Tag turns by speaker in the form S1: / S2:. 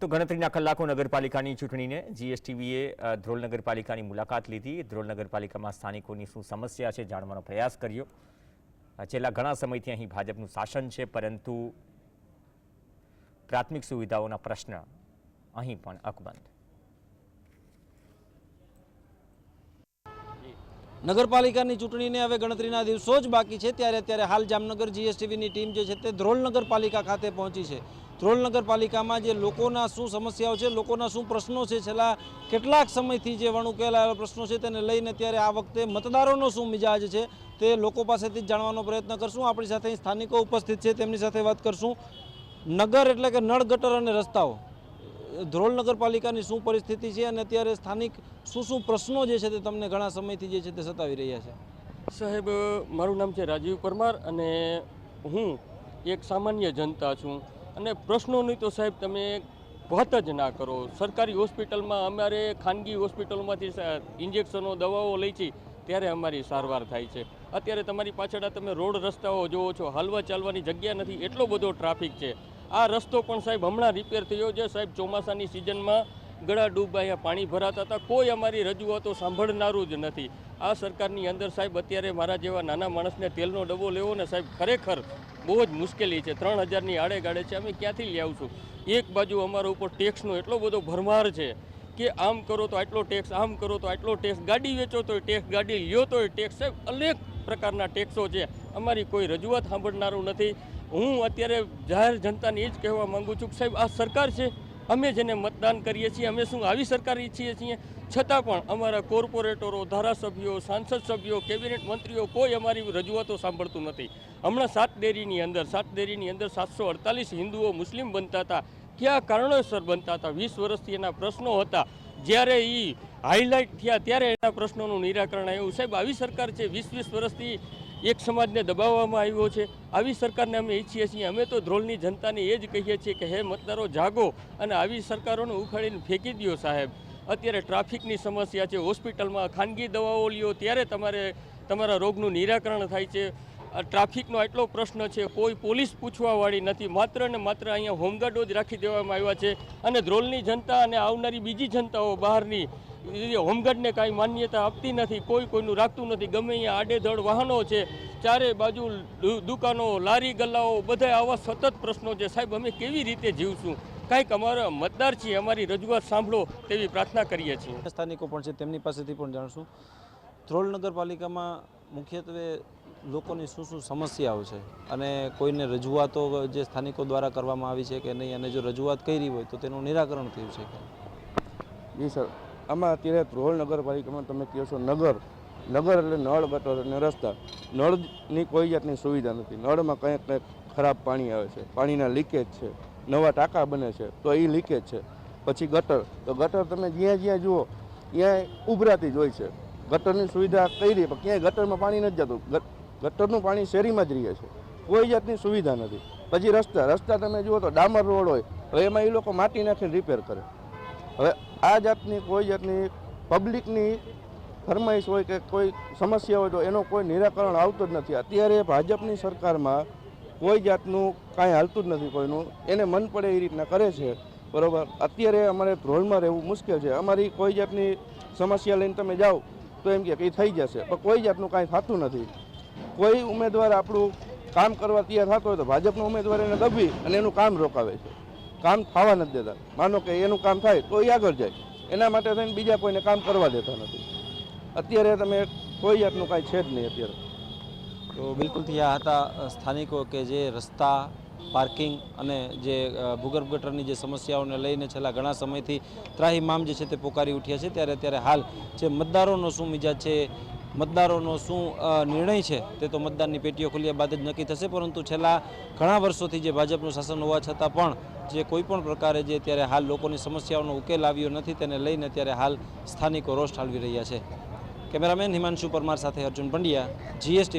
S1: તો ગણતરીના કલાકો નગરપાલિકાની ચૂંટણીને જીએસટીવીએ ધ્રોલ નગરપાલિકાની મુલાકાત લીધી. ધ્રોલ નગરપાલિકામાં સ્થાનિકોની શું સમસ્યા છે જાણવાનો પ્રયાસ કર્યો. છેલ્લા ઘણા સમયથી અહીં ભાજપનું શાસન છે, પરંતુ પ્રાથમિક સુવિધાઓના પ્રશ્ન અહીં પણ અકબંધ.
S2: નગરપાલિકાની ચૂંટણીને હવે ગણતરીના દિવસો જ બાકી છે. ત્યારે અત્યારે હાલ જામનગર જીએસટીવીની ટીમ જે છે તે ધ્રોલ નગરપાલિકા ખાતે પહોંચી છે. ધ્રોલ નગરપાલિકામાં જે લોકોના શું સમસ્યાઓ છે, લોકોના શું પ્રશ્નો છે, છેલ્લા કેટલાક સમયથી જે વણુકેલા પ્રશ્નો છે તેને લઈને ત્યારે આ વખતે મતદારોનો શું મિજાજ છે તે લોકો પાસેથી જાણવાનો પ્રયત્ન કરશું. આપણી સાથે સ્થાનિકો ઉપસ્થિત છે, તેમની સાથે વાત કરશું. નગર એટલે કે નળ ગટર અને રસ્તાઓ. ધ્રોલ નગરપાલિકાની શું પરિસ્થિતિ છે અને અત્યારે સ્થાનિક શું શું પ્રશ્નો જે છે તે તમને ઘણા સમયથી જે છે તે સતાવી રહ્યા છે?
S3: સાહેબ મારું નામ છે રાજીવ પરમાર અને હું એક સામાન્ય જનતા છું. અને પ્રશ્નોની તો સાહેબ તમે વાત જ ના કરો. સરકારી હોસ્પિટલમાં અમારે ખાનગી હોસ્પિટલમાંથી ઇન્જેક્શનો, દવાઓ લઈ છે ત્યારે અમારી સારવાર થાય છે. અત્યારે તમારી પાછળ તમે રોડ રસ્તાઓ જોવો છો, હાલવા ચાલવાની જગ્યા નથી, એટલો બધો ટ્રાફિક છે. આ રસ્તો પણ સાહેબ હમણાં રિપેર થયો છે. સાહેબ, ચોમાસાની સિઝનમાં ગળા ડૂબાયા પાણી ભરાતા હતા. કોઈ અમારી રજૂઆતો સાંભળનારું જ નથી. આ સરકારની અંદર સાહેબ અત્યારે મારા જેવા નાના માણસને તેલનો ડબ્બો લેવો ને સાહેબ, ખરેખર બહુ જ મુશ્કેલી છે. ત્રણ હજારની આડે ગાડે છે. અમે ક્યાંથી લઈ આવશું? એક બાજુ અમારા ઉપર ટેક્સનો એટલો બધો ભરમાર છે કે આમ કરો તો આટલો ટેક્સ આમ કરો તો આટલો ટેક્સ ગાડી વેચો તોય ટેક્સ ગાડી લ્યો તોય ટેક્સ સાહેબ, અનેક પ્રકારના ટેક્સો છે. અમારી કોઈ રજૂઆત સાંભળનારું નથી. હું અત્યારે જાહેર જનતાને એ જ કહેવા માંગુ છું કે સાહેબ, આ સરકાર છે, અમે જેને મતદાન કરીએ છીએ, અમે શું આવી સરકાર ઈચ્છીએ છીએ? છતાં પણ અમારા કોર્પોરેટરો, ધારાસભ્યો, સાંસદ સભ્યો, કેબિનેટ મંત્રીઓ કોઈ અમારી રજૂઆતો સાંભળતું નથી. હમણાં સાત ડેરીની અંદર, સાત ડેરીની અંદર સાતસો અડતાલીસ હિન્દુઓ મુસ્લિમ બનતા હતા. કયા કારણોસર બનતા હતા? વીસ વર્ષથી એના પ્રશ્નો હતા. જ્યારે એ હાઇલાઇટ થયા ત્યારે એના પ્રશ્નોનું નિરાકરણ આવ્યું. સાહેબ, આવી સરકાર છે વીસ વીસ વર્ષથી એક સમાજને દબાવવામાં આવ્યો છે. આવી સરકારને અમે ઈચ્છીએ છીએ. અમે તો ધ્રોલની જનતાને એ જ કહીએ છીએ કે, હે મતદારો, જાગો અને આવી સરકારોને ઉખાડીને ફેંકી દ્યો સાહેબ. અત્યારે ટ્રાફિકની સમસ્યા છે. હોસ્પિટલમાં ખાનગી દવાઓ લ્યો, ત્યારે તમારે તમારા રોગનું નિરાકરણ થાય છે. ટ્રાફિકનો એટલો પ્રશ્ન છે, કોઈ પોલીસ પૂછવાવાળી નથી. માત્ર ને માત્ર અહીંયા હોમગાર્ડો જ રાખી દેવામાં આવ્યા છે અને ધ્રોલની જનતા અને આવનારી બીજી જનતાઓ બહારની હોમગાર્ડને કાંઈ માન્યતા આપતી નથી, કોઈ કોઈનું રાખતું નથી. ગમે અહીંયા આડેધડ વાહનો છે, ચારે બાજુ દુકાનો, લારી, ગલ્લાઓ બધા આવા સતત પ્રશ્નો છે. સાહેબ, અમે કેવી રીતે જીવશું? કાંઈક અમારા મતદાર છીએ, અમારી રજૂઆત સાંભળો તેવી પ્રાર્થના કરીએ છીએ.
S2: સ્થાનિકો પણ છે, તેમની પાસેથી પણ જાણશું. ધ્રોલ નગરપાલિકામાં મુખ્યત્વે લોકોની શું શું સમસ્યાઓ છે? અને કોઈને રજૂઆતો જે સ્થાનિકો દ્વારા કરવામાં આવી છે કે નહીં, અને જો રજૂઆત કરી હોય તો તેનું નિરાકરણ થયું છે
S4: જી, સર. આમાં અત્યારે ધ્રોલ નગરપાલિકામાં તમે કહો છો નગર. નગર એટલે નળ, ગટર અને રસ્તા. નળની કોઈ જાતની સુવિધા નથી. નળમાં કંઈક કંઈક ખરાબ પાણી આવે છે. પાણીના લીકેજ છે. નવા ટાંકા બને છે. તો એ લીકેજ છે. પછી ગટર. તો ગટર તમે જ્યાં જ્યાં જુઓ, ત્યાં ઉભરાતી જ હોય છે. ગટરની સુવિધા કરી પણ ક્યાંય ગટરમાં પાણી નથી જતું. ગટરનું પાણી શેરીમાં જ રહે છે. કોઈ જાતની સુવિધા નથી. પછી રસ્તા રસ્તા તમે જુઓ તો ડામર રોડ હોય, હવે એમાં એ લોકો માટી નાખીને રિપેર કરે. હવે આ જાતની કોઈ જાતની પબ્લિકની ફરમાઈશ હોય કે કોઈ સમસ્યા હોય તો એનો કોઈ નિરાકરણ આવતું જ નથી. અત્યારે ભાજપની સરકારમાં કોઈ જાતનું કાંઈ હાલતું જ નથી કોઈનું. એને મન પડે એ રીતના કરે છે. બરાબર? અત્યારે અમારે ધ્રોલમાં રહેવું મુશ્કેલ છે. અમારી કોઈ જાતની સમસ્યા લઈને તમે જાઓ તો એમ કે થઈ જશે. પણ કોઈ જાતનું કાંઈ થતું નથી. કોઈ ઉમેદવાર આપણું કામ કરવા તૈયાર થતો હોય તો ભાજપનો ઉમેદવાર એને દબી અને એનું કામ રોકાવે છે. કામ થવા નથી દેતા. માનો કે એનું કામ થાય તો એ આગળ જાય. એના માટે થઈને બીજા કોઈને કામ કરવા દેતા નથી. અત્યારે તમે કોઈ જાતનું કાંઈ છે જ નહીં અત્યારે.
S2: તો બિલકુલથી આ હતા સ્થાનિકો કે જે રસ્તા, પાર્કિંગ અને જે ભૂગર્ભ ગટરની જે સમસ્યાઓને લઈને છેલ્લા ઘણા સમયથી ત્રાહીમામ જે છે તે પોકારી ઉઠ્યા છે. ત્યારે અત્યારે હાલ જે મતદારોનો શું મિજાજ છે મતદારોનો શું નિર્ણય છે તે તો મતદાનની પેટીઓ ખુલ્યા બાદ જ નક્કી થશે, પરંતુ છેલ્લા ઘણા વર્ષોથી જે ભાજપનું શાસન હોવા છતાં પણ જે કોઈ પણ પ્રકારે જે અત્યારે હાલ લોકોની સમસ્યાઓનો ઉકેલ આવ્યો નથી, તેને લઈને અત્યારે હાલ સ્થાનિકો રોષ ઠાલવી રહ્યા છે. કેમેરામેન હિમાંશુ પરમાર સાથે અર્જુન પંડ્યા, જીએસટી